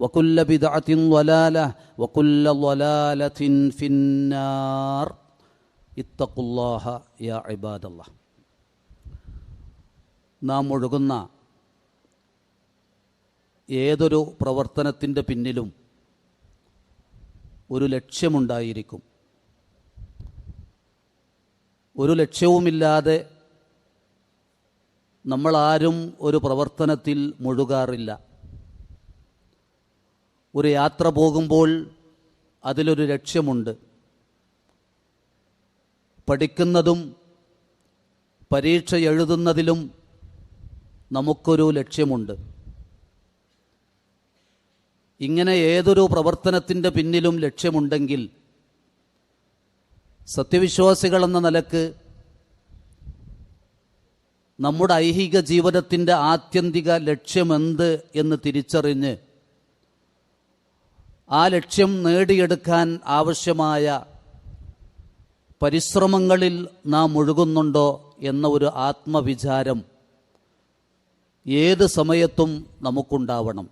വക്കുല്ല ബിദഅത്തിൻ في النار. اتقوا ഫിന്നാർ ഇത്തഖുല്ലാഹ യാ الله. നാം ഒഴുകുന്ന ഏതൊരു പ്രവർത്തനത്തിന്റെ പിന്നിലും ഒരു ലക്ഷ്യമുണ്ടായിരിക്കും. ഒരു ലക്ഷ്യവുമില്ലാതെ നമ്മളാരും ഒരു പ്രവർത്തനത്തിൽ മുഴുകാറില്ല. ഒരു യാത്ര പോകുമ്പോൾ അതിലൊരു ലക്ഷ്യമുണ്ട്. പഠിക്കുന്നതും പരീക്ഷ എഴുതുന്നതിലും നമുക്കൊരു ലക്ഷ്യമുണ്ട്. ഇങ്ങനെ ഏതൊരു പ്രവർത്തനത്തിന്റെ പിന്നിലും ലക്ഷ്യമുണ്ടെങ്കിൽ സത്യവിശ്വാസികളെന്ന നിലയ്ക്ക് നമ്മുടെ ഐഹിക ജീവിതത്തിന്റെ ആത്യന്തിക ലക്ഷ്യമെന്ത് എന്ന് തിരിച്ചറിഞ്ഞ് ആ ലക്ഷ്യം നേടിയെടുക്കാൻ ആവശ്യമായ പരിശ്രമങ്ങളിൽ നാം ഒഴുകുന്നുണ്ടോ എന്ന ഒരു ആത്മവിചാരം ഏത് സമയത്തും നമുക്കുണ്ടാവണം.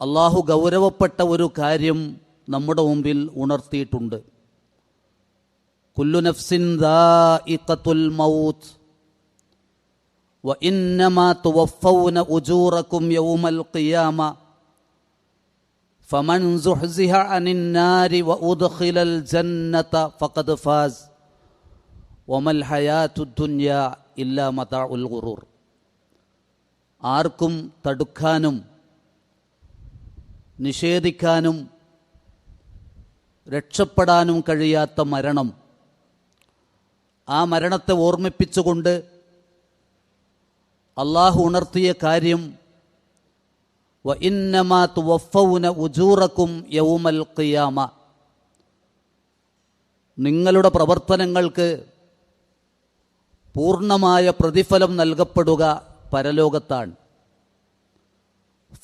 അള്ളാഹു ഗൗരവപ്പെട്ട ഒരു കാര്യം നമ്മുടെ മുമ്പിൽ ഉണർത്തിയിട്ടുണ്ട്. കുല്ലു നഫ്സിൻ മൗത്ത് തുവഫൗന ഉജൂറകും യൗമൽ ഖിയാമ ഫമൻ സുഹ്സിഹ അനിന്നാരി വ ഉദ്ഖിലൽ ജന്നത فقد فاز. وما الحياه الدنيا الا متاع الغرور. ആർക്കും തടുക്കാനും നിഷേധിക്കാനും രക്ഷപ്പെടാനും കഴിയാത്ത മരണം. ആ മരണത്തെ ഓർമ്മിപ്പിച്ചുകൊണ്ട് അള്ളാഹു ഉണർത്തിയ കാര്യം തുവഫൗന യൗമൽ ഖിയാമ നിങ്ങളുടെ പ്രവർത്തനങ്ങൾക്ക് പൂർണമായ പ്രതിഫലം നൽകപ്പെടുക പരലോകത്താണ്.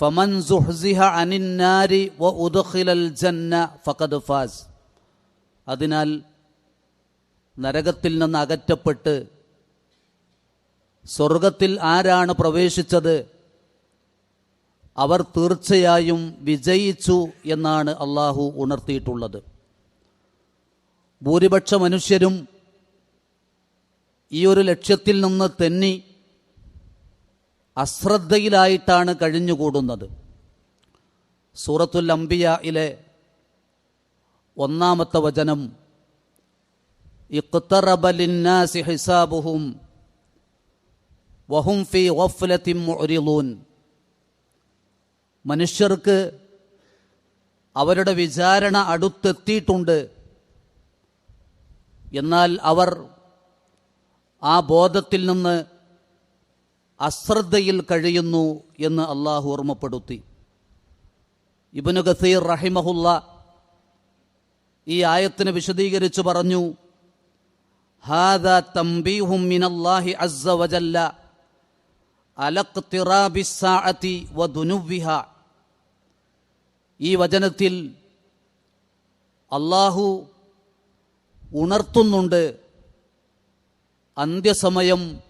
ഫമൻ സുഹ്സിഹ അനിന്നാരി ജന്ന ഫഖദ് അതിനാൽ നരകത്തിൽ നിന്ന് അകറ്റപ്പെട്ട് സ്വർഗത്തിൽ ആരാണ് പ്രവേശിച്ചത്? അവർ തീർച്ചയായും വിജയിച്ചു എന്നാണ് അള്ളാഹു ഉണർത്തിയിട്ടുള്ളത്. ഭൂരിപക്ഷ മനുഷ്യരും ഈ ഒരു ലക്ഷ്യത്തിൽ നിന്ന് തെന്നി അശ്രദ്ധയിലായിട്ടാണ് കഴിഞ്ഞുകൂടുന്നത്. സൂറത്തുൽ അംബിയയിലെ ഒന്നാമത്തെ വചനം ഇഖ്തറബലിന്നാസി ഹിസാബുഹും വഹും ഫി ഗഫ്ലത്തിൻ മുഅ്രിളൂൻ മനുഷ്യർക്ക് അവരുടെ വിചാരണ അടുത്തെത്തിയിട്ടുണ്ട്. എന്നാൽ അവർ ആ ബോധത്തിൽ നിന്ന് അശ്രദ്ധയിൽ കഴിയുന്നു എന്ന് അള്ളാഹു ഓർമ്മപ്പെടുത്തി. ഇബനു ഗസീർ റഹിമഹുല്ല ഈ ആയത്തിന് വിശദീകരിച്ചു പറഞ്ഞു ഹാദ തംബീഹും മിനല്ലാഹി അസ്സ വജല്ല അലഖ്തിറാബിസ്സാഅതി വദുനുവ്വിഹ ഈ വചനത്തിൽ അള്ളാഹു ഉണർത്തുന്നുണ്ട് അന്ത്യസമയം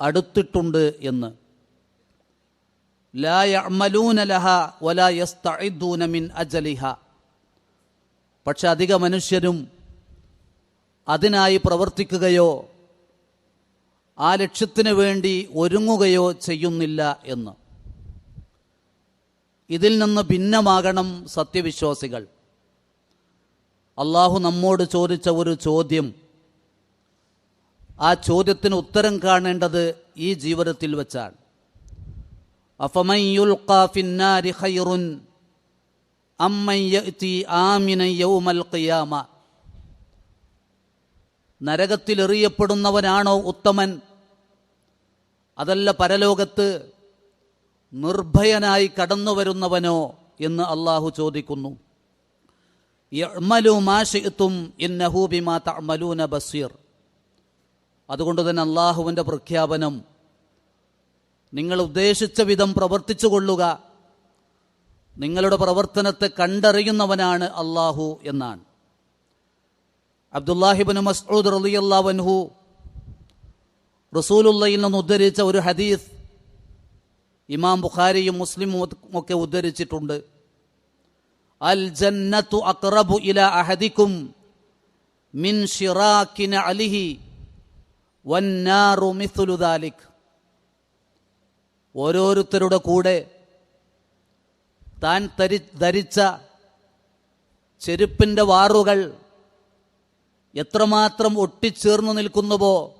അടുത്തിട്ടുണ്ട് എന്ന്. ലായമലൂനലഹ വലാ യസ്തഇദ്ദൂന മിൻ അജലിഹ. പക്ഷെ അധിക മനുഷ്യരും അതിനായി പ്രവർത്തിക്കുകയോ ആ ലക്ഷ്യത്തിന് വേണ്ടി ഒരുങ്ങുകയോ ചെയ്യുന്നില്ല എന്ന്. ഇതിൽ നിന്ന് ഭിന്നമാകണം സത്യവിശ്വാസികൾ. അള്ളാഹു നമ്മോട് ചോദിച്ച ഒരു ചോദ്യം. ആ ചോദ്യത്തിന് ഉത്തരം കാണേണ്ടത് ഈ ജീവിതത്തിൽ വെച്ചാണ്. നരകത്തിലെറിയപ്പെടുന്നവനാണോ ആമിനൻ യൗമൽ ഖിയാമ. നരകത്തിൽ എറിയപ്പെടുന്നവനാണോ ഉത്തമൻ? അതല്ല പരലോകത്ത് നിർഭയനായി കടന്നു വരുന്നവനോ എന്ന് അള്ളാഹു ചോദിക്കുന്നു. യഅ്മലു മാ ശിഅ്തും ഇന്നഹു ബിമാ തഅമലൂന ബസീർ. അതുകൊണ്ട് തന്നെ അള്ളാഹുവിന്റെ പ്രഖ്യാപനം നിങ്ങൾ ഉദ്ദേശിച്ച വിധം പ്രവർത്തിച്ചു കൊള്ളുക. നിങ്ങളുടെ പ്രവർത്തനത്തെ കണ്ടറിയുന്നവനാണ് അള്ളാഹു എന്നാണ്. അബ്ദുല്ലാഹിബിൻ മസ്ഊദ് റളിയല്ലാഹു റസൂലുള്ളയിൽ നിന്ന് ഉദ്ധരിച്ച ഒരു ഹദീസ് ഇമാം ബുഖാരിയും മുസ്ലിമും ഒക്കെ ഉദ്ധരിച്ചിട്ടുണ്ട്. അൽ ജന്നത്തു അക്റബു ഇല അഹദിക്കും മിൻ ഷിറാക്കിന് അലിഹി വന്നാറു മിഥുലു ദാലിക്. ഓരോരുത്തരുടെ കൂടെ താൻ തരി ധരിച്ച ചെരുപ്പിന്റെ വാറുകൾ എത്രമാത്രം ഒട്ടിച്ചേർന്നു നിൽക്കുന്നുവോ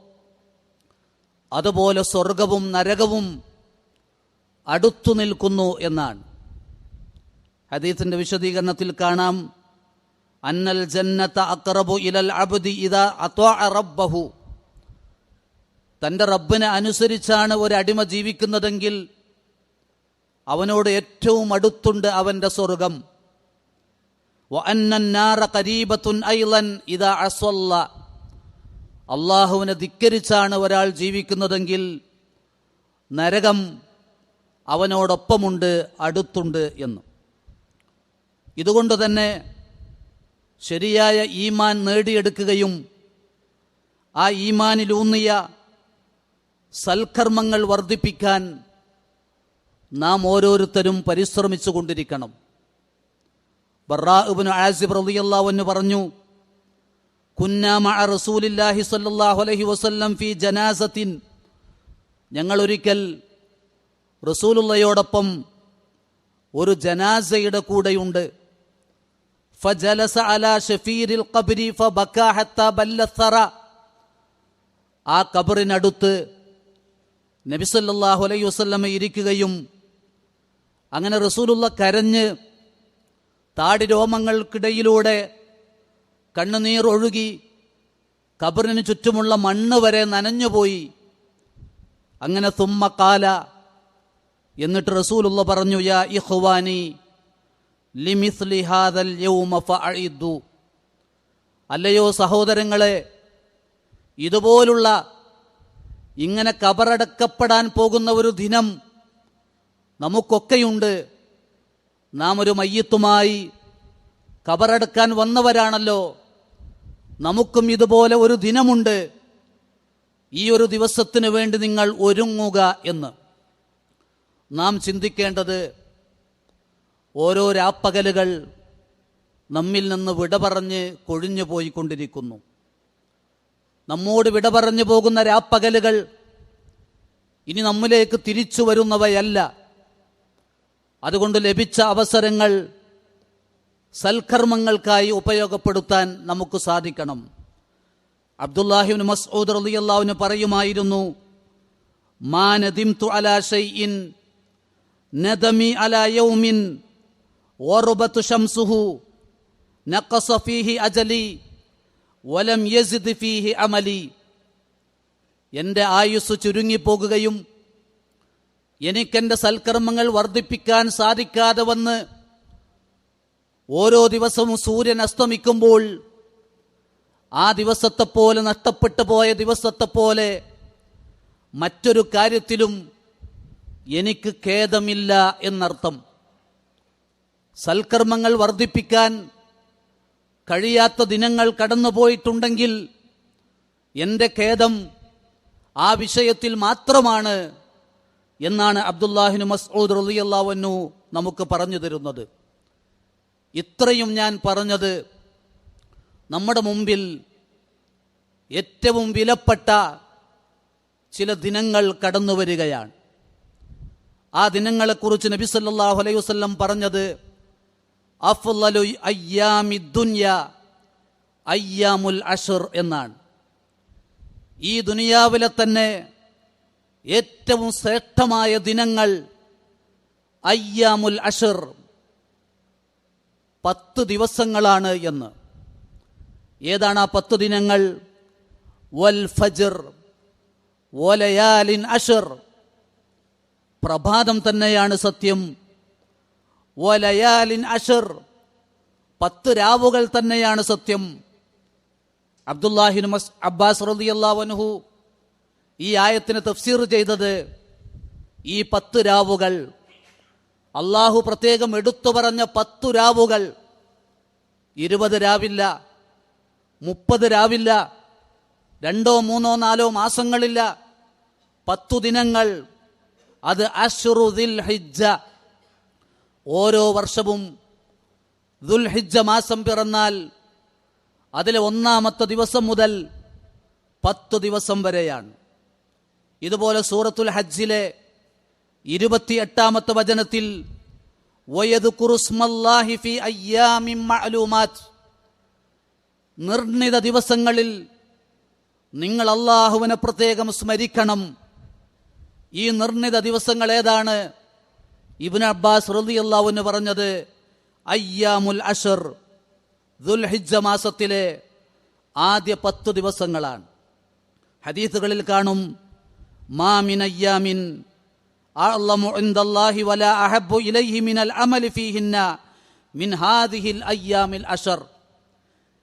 അതുപോലെ സ്വർഗവും നരകവും അടുത്തു നിൽക്കുന്നു എന്നാണ്. ഹദീസിന്റെ വിശദീകരണത്തിൽ കാണാം. അന്നൽ ജന്നത്ത അക്റബു ഇലൽ അബുദി അത്വാഅ റബ്ബഹു. തന്റെ റബ്ബിനെ അനുസരിച്ചാണ് ഒരു അടിമ ജീവിക്കുന്നതെങ്കിൽ അവനോട് ഏറ്റവും അടുത്തുണ്ട് അവന്റെ സ്വർഗം. അള്ളാഹുവിനെ ധിക്കരിച്ചാണ് ഒരാൾ ജീവിക്കുന്നതെങ്കിൽ നരകം അവനോടൊപ്പമുണ്ട് അടുത്തുണ്ട് എന്ന്. ഇതുകൊണ്ട് തന്നെ ശരിയായ ഈമാൻ നേടിയെടുക്കുകയും ആ ഈമാനിലൂന്നിയ സൽക്കർമ്മങ്ങൾ വർദ്ധിപ്പിക്കാൻ നാം ഓരോരുത്തരും പരിശ്രമിച്ചു കൊണ്ടിരിക്കണം ബറാബിന് ആസിബ് റളിയല്ലാഹു പറഞ്ഞു കുന്നാമ റസൂലില്ലാഹി സ്വല്ലല്ലാഹു അലൈഹി വസല്ലം ഫി ജനാസത്തിൻ. ഞങ്ങൾ ഒരിക്കൽ റസൂലുള്ളയോടൊപ്പം ഒരു ജനാസയുടെ കൂടെയുണ്ട്. ഫജലസ ഷഫീരിൽ ആ ഖബറിനടുത്ത് നബി സല്ലല്ലാഹു അലൈഹി വസല്ലമ ഇരിക്കുകയും അങ്ങനെ റസൂലുള്ള കരഞ്ഞ് താടി രോമങ്ങൾക്കിടയിലൂടെ കണ്ണുനീർ ഒഴുകി കബറിന് ചുറ്റുമുള്ള മണ്ണ് വരെ നനഞ്ഞുപോയി. അങ്ങനെ തുമ്മക്കാല എന്നിട്ട് റസൂലുള്ള പറഞ്ഞു യാ ഇഖ്വാനി ലിമിസ്ലി ഹാദൽ യൗമ അല്ലയോ സഹോദരങ്ങളെ ഇതുപോലുള്ള ഇങ്ങനെ കബറടക്കപ്പെടാൻ പോകുന്ന ഒരു ദിനം നമുക്കൊക്കെയുണ്ട്. നാം ഒരു മയ്യത്തുമായി കബറടക്കാൻ വന്നവരാണല്ലോ. നമുക്കും ഇതുപോലെ ഒരു ദിനമുണ്ട്. ഈ ഒരു ദിവസത്തിനു വേണ്ടി നിങ്ങൾ ഒരുങ്ങുക എന്ന്. നാം ചിന്തിക്കേണ്ടത് ഓരോ രാപ്പകലുകൾ നമ്മിൽ നിന്ന് വിട പറഞ്ഞ് കൊഴിഞ്ഞു പോയിക്കൊണ്ടിരിക്കുന്നു. നമ്മോട് വിട പറഞ്ഞു പോകുന്ന രാപ്പകലുകൾ ഇനി നമ്മിലേക്ക് തിരിച്ചു വരുന്നവയല്ല. അതുകൊണ്ട് ലഭിച്ച അവസരങ്ങൾ സൽക്കർമ്മങ്ങൾക്കായി ഉപയോഗപ്പെടുത്താൻ നമുക്ക് സാധിക്കണം. അബ്ദുല്ലാഹിബിൻ മസ്ഊദ് റലിയല്ലാവിന് പറയുമായിരുന്നു മാ നദിംതു അലാ ഷൈഇൻ നദമി على يوم غربت شمسه نقص فيه അജലി ولم يزد فيه عملي എന്റെ ആയുസ് ചുരുങ്ങിപ്പോകുകയും എനിക്കെന്റെ സൽക്കർമ്മങ്ങൾ വർദ്ധിപ്പിക്കാൻ സാധിക്കാതെ വന്ന് ഓരോ ദിവസവും സൂര്യൻ അസ്തമിക്കുമ്പോൾ ആ ദിവസത്തെപ്പോലെ നഷ്ടപ്പെട്ടു പോയ ദിവസത്തെപ്പോലെ മറ്റൊരു കാര്യത്തിലും എനിക്ക് ഖേദമില്ല എന്നർത്ഥം. സൽക്കർമ്മങ്ങൾ വർദ്ധിപ്പിക്കാൻ കഴിയാത്ത ദിനങ്ങൾ കടന്നുപോയിട്ടുണ്ടെങ്കിൽ എന്റെ ഖേദം ആ വിഷയത്തിൽ മാത്രമാണ് എന്നാണ് അബ്ദുല്ലാഹിനു മസ്ഊദ് റളിയല്ലാഹു നമുക്ക് പറഞ്ഞു തരുന്നത്. ഇത്രയും ഞാൻ പറഞ്ഞത് നമ്മുടെ മുമ്പിൽ ഏറ്റവും വിലപ്പെട്ട ചില ദിനങ്ങൾ കടന്നു വരികയാണ് ആ ദിനങ്ങളെക്കുറിച്ച് നബി സല്ലാഹു അലൈഹി വസ്ലം പറഞ്ഞത് അയ്യാമുൽ അഷർ എന്നാണ്. ഈ ദുനിയാവിലെ തന്നെ ഏറ്റവും ശ്രേഷ്ഠമായ ദിനങ്ങൾ അയ്യാമുൽ അഷർ പത്ത് ദിവസങ്ങളാണ് എന്ന്. ഏതാണ് ആ പത്ത് ദിനങ്ങൾ? വൽ ഫജർ വലയാലിൻ അഷർ. പ്രഭാതം തന്നെയാണ് സത്യം. വലയാലിൻ അഷർ പത്ത് രാവുകൾ തന്നെയാണ് സത്യം. അബ്ദുല്ലാഹിൻ അബ്ബാസ് റളിയല്ലാഹു ഈ ആയത്തിന് തഫ്സീർ ചെയ്തത് ഈ പത്ത് രാവുകൾ. അള്ളാഹു പ്രത്യേകം എടുത്തു പറഞ്ഞ പത്തു രാവുകൾ. ഇരുപത് രാവില്ല മുപ്പത് രാവില്ല രണ്ടോ മൂന്നോ നാലോ മാസങ്ങളില്ല പത്തു ദിനങ്ങൾ അത് അഷ്റുദിൽ ഹിജ്ജ ഓരോ വർഷവും ദുൽഹിജ്ജ മാസം പിറന്നാൽ അതിലെ ഒന്നാമത്തെ ദിവസം മുതൽ പത്ത് ദിവസം വരെയാണ്. ഇതുപോലെ സൂറത്തുൽ ഹജ്ജിലെ ഇരുപത്തി എട്ടാമത്തെ വചനത്തിൽ നിർണിത ദിവസങ്ങളിൽ നിങ്ങൾ അള്ളാഹുവിനെ പ്രത്യേകം സ്മരിക്കണം. ഈ നിർണിത ദിവസങ്ങൾ ഏതാണ്? ഇബ്നു അബ്ബാസ് റളിയല്ലാഹുവിന് പറഞ്ഞത് അയ്യാമുൽ അഷർ ദുൽഹിജ മാസത്തിലെ ആദ്യ പത്ത് ദിവസങ്ങളാണ്. ഹദീസുകളിൽ കാണും മാമിൻ അയ്യാമിൻ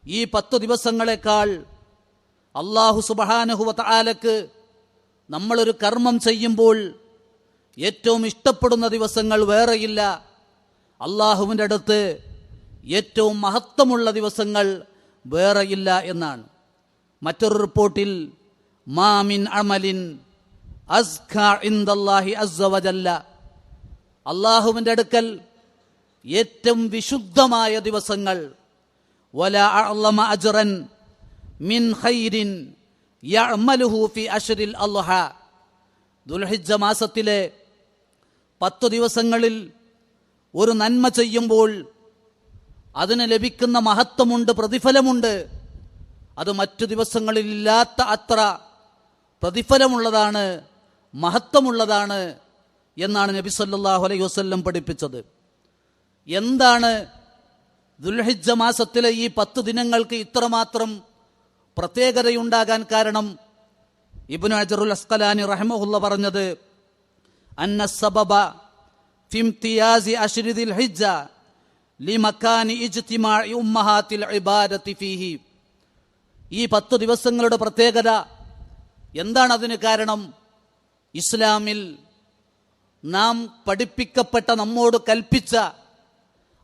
ഈ പത്തു ദിവസങ്ങളെക്കാൾ അള്ളാഹു സുബഹാനഹുവ തആലക്ക് നമ്മളൊരു കർമ്മം ചെയ്യുമ്പോൾ ഏറ്റവും ഇഷ്ടപ്പെടുന്ന ദിവസങ്ങൾ വേറെയില്ല. അള്ളാഹുവിന്റെ അടുത്ത് ഏറ്റവും മഹത്വമുള്ള ദിവസങ്ങൾ വേറെയില്ല എന്നാണ്. മറ്റൊരു റിപ്പോർട്ടിൽ മാമിൻ അമലിൻ അള്ളാഹുവിന്റെ അടുക്കൽ ഏറ്റവും വിശുദ്ധമായ ദിവസങ്ങൾ. വല അജ്റൻ മിൻ ഖൈരിൻ ഫി അശ്രിൽ അൽഹ. ദുൽഹിജ്ജ മാസത്തിലെ പത്തു ദിവസങ്ങളിൽ ഒരു നന്മ ചെയ്യുമ്പോൾ അതിന് ലഭിക്കുന്ന മഹത്വമുണ്ട് പ്രതിഫലമുണ്ട്. അത് മറ്റു ദിവസങ്ങളിലില്ലാത്ത അത്ര പ്രതിഫലമുള്ളതാണ് മഹത്വമുള്ളതാണ് എന്നാണ് നബി സല്ലാഹു അലൈഹി വസ്ല്ലം പഠിപ്പിച്ചത്. എന്താണ് ദുൽഹിജ്ജ മാസത്തിലെ ഈ പത്ത് ദിനങ്ങൾക്ക് ഇത്രമാത്രം പ്രത്യേകതയുണ്ടാകാൻ കാരണം ഇബ്നു അജറുൽ അസ്കലാനി റഹ്മഹുല്ല പറഞ്ഞത് അന്ന സബബ ഫിംതിയാസി അശ്രിദിൽ ഹിജ്ജ ലിമക്കാനി ഇജ്തിമാഇ ഉമ്മഹാത്തിൽ ഇബാദത്തി ഫീഹി. ഈ പത്ത് ദിവസങ്ങളുടെ പ്രത്യേകത എന്താണ് അതിന് കാരണം? ഇസ്ലാമിൽ നാം പഠിപ്പിക്കപ്പെട്ട നമ്മോട് കൽപ്പിച്ച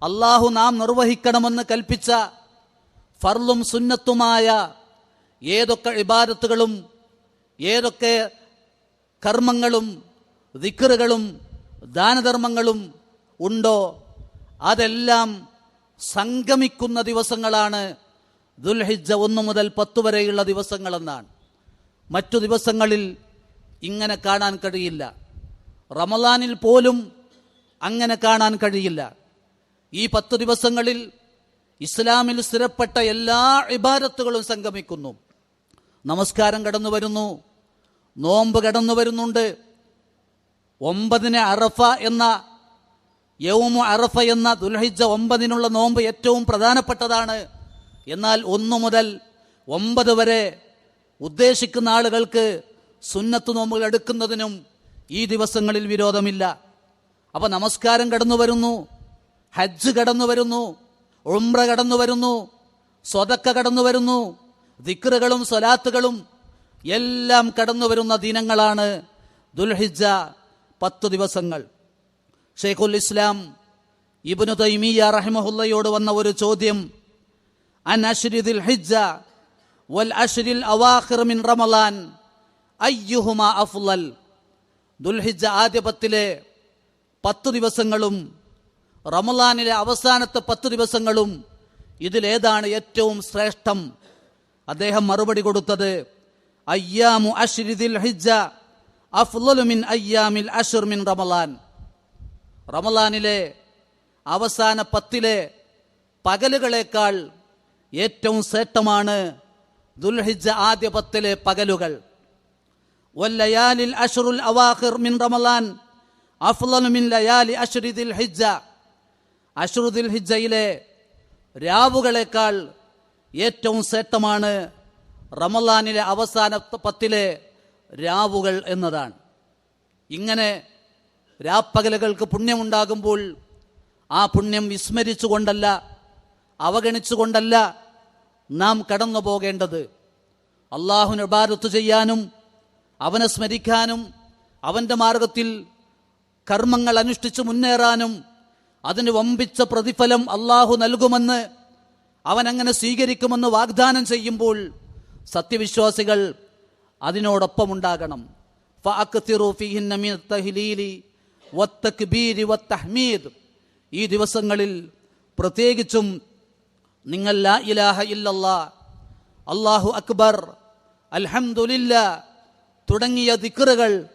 അള്ളാഹു നാം നിർവഹിക്കണമെന്ന് കൽപ്പിച്ച ഫർലും സുന്നത്തുമായ ഏതൊക്കെ ഇബാദത്തുകളും ഏതൊക്കെ കർമ്മങ്ങളും ദിക്കറുകളും ദാനധർമ്മങ്ങളും ഉണ്ടോ അതെല്ലാം സംഗമിക്കുന്ന ദിവസങ്ങളാണ് ദുൽഹിജ ഒന്ന് മുതൽ പത്ത് വരെയുള്ള ദിവസങ്ങളെന്നാണ്. മറ്റു ദിവസങ്ങളിൽ ഇങ്ങനെ കാണാൻ കഴിയില്ല. റമദാനിൽ പോലും അങ്ങനെ കാണാൻ കഴിയില്ല. ഈ പത്ത് ദിവസങ്ങളിൽ ഇസ്ലാമിൽ സ്ഥിരപ്പെട്ട എല്ലാ ഇബാരത്തുകളും സംഗമിക്കുന്നു. നമസ്കാരം കടന്നു വരുന്നു. നോമ്പ് കടന്നു വരുന്നുണ്ട്. ഒമ്പതിന് അറഫ എന്ന യൗമു അറഫ എന്ന ദുൽഹിജ ഒമ്പതിനുള്ള നോമ്പ് ഏറ്റവും പ്രധാനപ്പെട്ടതാണ്. എന്നാൽ ഒന്നു മുതൽ ഒമ്പത് വരെ ഉദ്ദേശിക്കുന്ന ആളുകൾക്ക് സുന്നത്ത് നോമ്പുകൾ എടുക്കുന്നതിനും ഈ ദിവസങ്ങളിൽ വിരോധമില്ല. അപ്പോൾ നമസ്കാരം കടന്നു വരുന്നു. ഹജ്ജ് കടന്നു വരുന്നു. ഉംറ കടന്നു വരുന്നു. സ്വതക്ക കടന്നു വരുന്നു. ദിക്റുകളും സ്വലാത്തുകളും എല്ലാം കടന്നു വരുന്ന ദിനങ്ങളാണ് ദുൽഹിജ പത്ത് ദിവസങ്ങൾ. ഷെയ്ഖുൽ ഇസ്ലാം ഇബിനു തൈമിയ റഹിമഹുല്ലയോട് വന്ന ഒരു ചോദ്യം അൻ അഷ്രി ദിൽഹിജ വൽ അഷ്രിൽ അവാഹിർമിൻ റമലാൻ അയ്യുഹുമ അഫ്ലൽ? ദുൽഹിജ ആദ്യ പത്തിലെ പത്ത് ദിവസങ്ങളും റമലാനിലെ അവസാനത്തെ പത്ത് ദിവസങ്ങളും ഇതിലേതാണ് ഏറ്റവും ശ്രേഷ്ഠം അദ്ദേഹം മറുപടി കൊടുത്തത് അയ്യാമു അഷ്രിദിൽ ഹിജ അഫ്ലുമിൻ അയ്യാമിൽ അഷുർമിൻ റമലാൻ. റമലാനിലെ അവസാന പത്തിലെ പകലുകളേക്കാൾ ഏറ്റവും ശ്രേഷ്ഠമാണ് ദുൽഹിജ ആദ്യ പത്തിലെ പകലുകൾ. വല്ലയാലിൽ അഷുറുൽ അവാഹിർ മിൻ റമലാൻ അഫ്ലു മിൻ ലയാലി അഷ്രി ഹിജ ഹിജ്ജ ഹിജയിലെ രാവുകളേക്കാൾ ഏറ്റവും ശ്രേഷ്ഠമാണ് റമലാനിലെ അവസാന പത്തിലെ രാവുകൾ എന്നതാണ്. ഇങ്ങനെ രാപ്പകലുകൾക്ക് പുണ്യമുണ്ടാകുമ്പോൾ ആ പുണ്യം വിസ്മരിച്ചുകൊണ്ടല്ല അവഗണിച്ചുകൊണ്ടല്ല നാം കടന്നു പോകേണ്ടത് അള്ളാഹുന് ഇബാദത്ത് ചെയ്യാനും അവനെ സ്മരിക്കാനും അവന്റെ മാർഗത്തിൽ കർമ്മങ്ങൾ അനുഷ്ഠിച്ച് മുന്നേറാനും അതിന് വമ്പിച്ച പ്രതിഫലം അള്ളാഹു നൽകുമെന്ന് അവൻ അങ്ങനെ സ്വീകരിക്കുമെന്ന് വാഗ്ദാനം ചെയ്യുമ്പോൾ സത്യവിശ്വാസികൾ അതിനോടൊപ്പം ഉണ്ടാകണം. ഈ ദിവസങ്ങളിൽ പ്രത്യേകിച്ചും നിങ്ങൾ ലാ ഇലാഹ അല്ലാഹു അക്ബർ അൽഹംദുലില്ല തുടങ്ങിയ ദിക്റുകൾ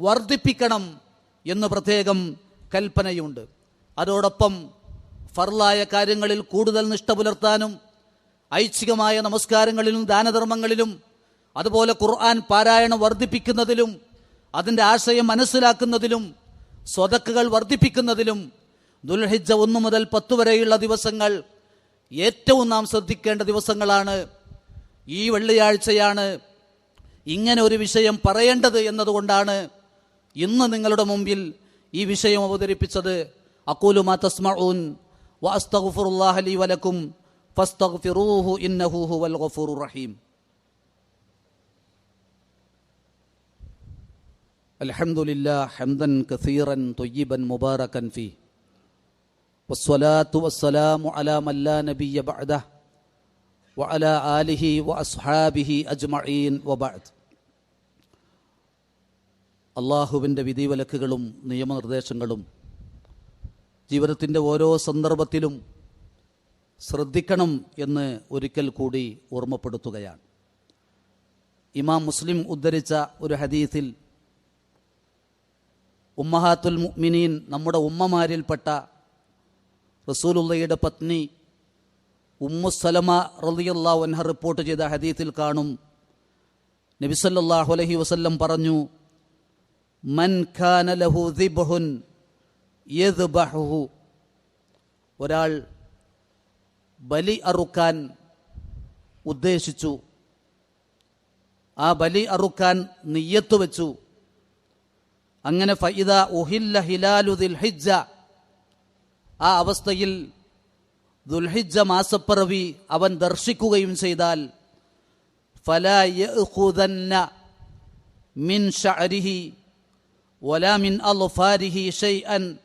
വർദ്ധിപ്പിക്കണം എന്ന് പ്രത്യേകം കൽപ്പനയുണ്ട്. അതോടൊപ്പം ഫർലായ കാര്യങ്ങളിൽ കൂടുതൽ നിഷ്ഠ പുലർത്താനും ഐച്ഛികമായ നമസ്കാരങ്ങളിലും ദാനധർമ്മങ്ങളിലും അതുപോലെ ഖുർആൻ പാരായണം വർദ്ധിപ്പിക്കുന്നതിലും അതിന്റെ ആശയം മനസ്സിലാക്കുന്നതിലും സ്വതക്കുകൾ വർദ്ധിപ്പിക്കുന്നതിലും ദുൽഹിജ ഒന്നു മുതൽ പത്ത് വരെയുള്ള ദിവസങ്ങൾ ഏറ്റവും നാം ശ്രദ്ധിക്കേണ്ട ദിവസങ്ങളാണ്. ഈ വെള്ളിയാഴ്ചയാണ് ഇങ്ങനെ ഒരു വിഷയം പറയേണ്ടത് എന്നതുകൊണ്ടാണ് ഇന്ന് നിങ്ങളുടെ മുമ്പിൽ ഈ വിഷയം അവതരിപ്പിച്ചത്. അക്കൂലു മാ തസ്മഊൻ വഅസ്തഗ്ഫിറുല്ലാഹ ലി വലക്കും ഫസ്തഗ്ഫിറൂഹു ഇന്നഹു ഹുവൽ ഗഫൂറുർ റഹീം الحمد لله حمدا كثيرا طيبا مباركا فيه والصلاة والسلام على من لا نبي بعده وعلى آله وأصحابه أجمعين وبعد അള്ളാഹുവിൻ്റെ വിധിവിലക്കുകളും നിയമനിർദ്ദേശങ്ങളും ജീവിതത്തിന്റെ ഓരോ സന്ദർഭത്തിലും ശ്രദ്ധിക്കണം എന്ന് ഒരിക്കൽ കൂടി ഓർമ്മപ്പെടുത്തുകയാണ്. ഇമാം മുസ്ലിം ഉദ്ധരിച്ച ഒരു ഹദീസിൽ ഉമ്മഹാത്തുൽ മുഅ്മിനീൻ നമ്മുടെ ഉമ്മമാരിൽപ്പെട്ട റസൂലുള്ളയുടെ പത്നി ഉമ്മു സലമ റളിയല്ലാഹു അൻഹ റിപ്പോർട്ട് ചെയ്ത ഹദീത്തിൽ കാണും. നബിസല്ലാഹു അലൈഹി വസല്ലം പറഞ്ഞു മൻ ഖാന ലഹു ദിബ്ഹുൻ യദ്ബഹുഹു. ഒരാൾ ബലി അറുക്കാൻ ഉദ്ദേശിച്ചു. ആ ബലി അറുക്കാൻ നിയ്യത്ത് വെച്ചു. അങ്ങനെ ഫൈദ ഉഹില്ല ഹിലാലു ദിൽഹിജ്ജ. ആ അവസ്ഥയിൽ ദുൽഹിജ്ജ മാസപ്പിറവി അവൻ ദർശിക്കുകയും ചെയ്താൽ ഫലാ യഅഖുദന്ന മിൻ ഷഅരിഹി വലാ മിൻ അൽഫാരിഹി ഷൈഅൻ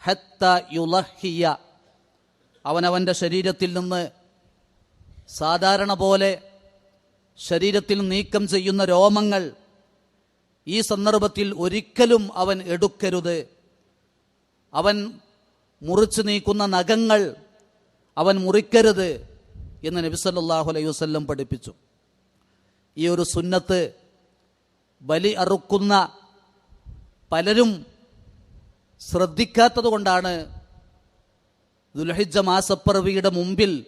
ഹത്ത യുലഹിയ. അവനവന്റെ ശരീരത്തിൽ നിന്ന് സാധാരണ പോലെ ശരീരത്തിൽ നീക്കം ചെയ്യുന്ന രോമങ്ങൾ ഈ സന്ദർഭത്തിൽ ഒരിക്കലും അവൻ എടുക്കരുത്. അവൻ മുറിച്ചു നീക്കുന്ന നഖങ്ങൾ അവൻ മുറിക്കരുത് എന്ന് നബിസല്ലാഹു അലൈഹി വസ്ല്ലം പഠിപ്പിച്ചു. ഈ ഒരു സുന്നത്ത് ബലി അറുക്കുന്ന പലരും ശ്രദ്ധിക്കാത്തത് കൊണ്ടാണ് ദുൽഹിജ മാസപ്പിറവിയുടെ മുമ്പിൽ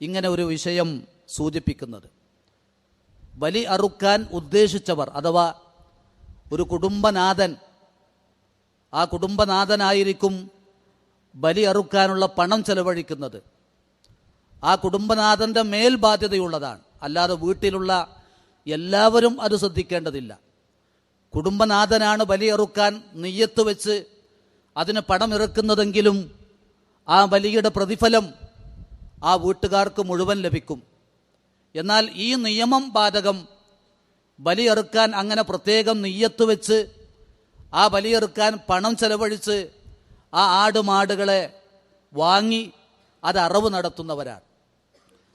ഇങ്ങനെ ഒരു വിഷയം സൂചിപ്പിക്കുന്നത്. ബലി അറുക്കാൻ ഉദ്ദേശിച്ചവർ അഥവാ ഒരു കുടുംബനാഥൻ ആ കുടുംബനാഥനായിരിക്കും ബലി അറുക്കാനുള്ള പണം ചെലവഴിക്കുന്നത്. ആ കുടുംബനാഥന്റെ മേൽ ബാധ്യതയുള്ളതാണ്. അല്ലാതെ വീട്ടിലുള്ള എല്ലാവരും അത് ശ്രദ്ധിക്കേണ്ടതില്ല. കുടുംബനാഥനാണ് ബലി അറുക്കാൻ നെയ്യത്ത് വെച്ച് അതിന് പണമിറക്കുന്നതെങ്കിലും ആ ബലിയുടെ പ്രതിഫലം ആ വീട്ടുകാർക്ക് മുഴുവൻ ലഭിക്കും. എന്നാൽ ഈ നിയമം ബാധകം ബലിയെറുക്കാൻ അങ്ങനെ പ്രത്യേകം നെയ്യത്ത് വെച്ച് ആ ബലിയെറുക്കാൻ പണം ചെലവഴിച്ച് ആ ആടുമാടുകളെ വാങ്ങി അത് അറവ് നടത്തുന്നവരാണ്.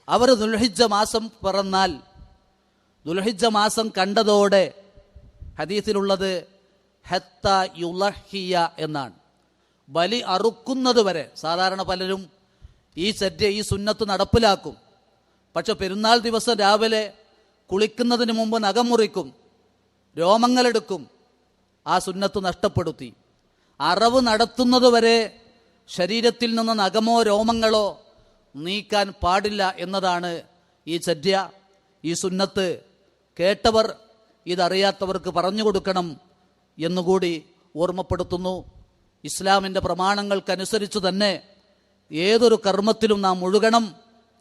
അവർ ദുൽഹിജ്ജ മാസം പിറന്നാൽ ദുൽഹിജ്ജ മാസം കണ്ടതോടെ ഹദീസിലുള്ളത് ഹത്ത യുലഹിയ എന്നാണ്. ബലി അറുക്കുന്നത് വരെ സാധാരണ പലരും ഈ സദ്യ ഈ സുന്നത്ത് നടപ്പിലാക്കും. പക്ഷെ പെരുന്നാൾ ദിവസം രാവിലെ കുളിക്കുന്നതിന് മുമ്പ് നഖം മുറിക്കും രോമങ്ങളെടുക്കും ആ സുന്നത്ത് നഷ്ടപ്പെടുത്തി. അറവ് നടത്തുന്നത് വരെ ശരീരത്തിൽ നിന്ന് നഖമോ രോമങ്ങളോ നീക്കാൻ പാടില്ല എന്നതാണ് ഈ ചര്യ ഈ സുന്നത്ത്. കേട്ടവർ ഇതറിയാത്തവർക്ക് പറഞ്ഞു കൊടുക്കണം എന്നുകൂടി ഓർമ്മപ്പെടുത്തുന്നു. ഇസ്ലാമിന്റെ പ്രമാണങ്ങൾക്കനുസരിച്ച് തന്നെ ഏതൊരു കർമ്മത്തിലും നാം ഒഴുകണം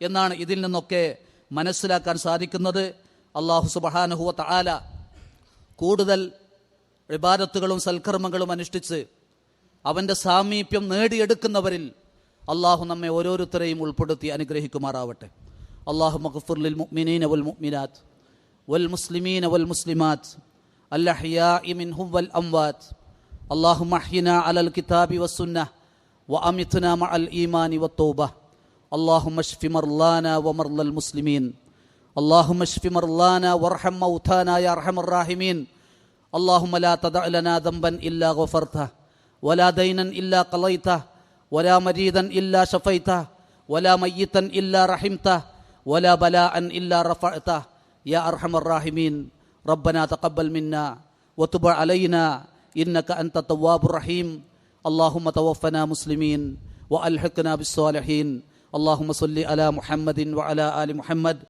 എന്നാണ് ഇതിൽ നിന്നൊക്കെ മനസ്സിലാക്കാൻ സാധിക്കുന്നത്. അള്ളാഹു സുബഹാനുഹുവ താല കൂടുതൽ വിവാദത്തുകളും സൽക്കർമ്മങ്ങളും അനുഷ്ഠിച്ച് അവന്റെ സാമീപ്യം നേടിയെടുക്കുന്നവരിൽ അള്ളാഹു നമ്മെ ഓരോരുത്തരെയും ഉൾപ്പെടുത്തി അനുഗ്രഹിക്കുമാറാവട്ടെ. അള്ളാഹു മഖഫുർലിൽ മുഅ്മിനീന വൽ മുഅ്മിനാത്ത് വൽ മുസ്ലിമീന വൽ മുസ്ലിമാത്ത് അല്ലഹ്യാ മിൻഹും വൽ അംവാത്ത് اللهم احينا على الكتاب والسنة وأمتنا مع الإيمان والتوبة. اللهم اشف مرضانا ومرضى المسلمين. اللهم اشف مرضانا وارحم موتانا يا أرحم الراحمين. اللهم لا تدع لنا ذنبا إلا غفرته ولا دينا إلا قضيته ولا مريضا إلا شفيته ولا ميتا إلا رحمته ولا بلاء إلا رفعته. يا أرحم الراحمين ربنا تقبل منا وتب علينا. إنك أنت التواب الرحيم. اللهم توفنا مسلمين وألحقنا بالصالحين. اللهم صل على محمد وعلى آل محمد.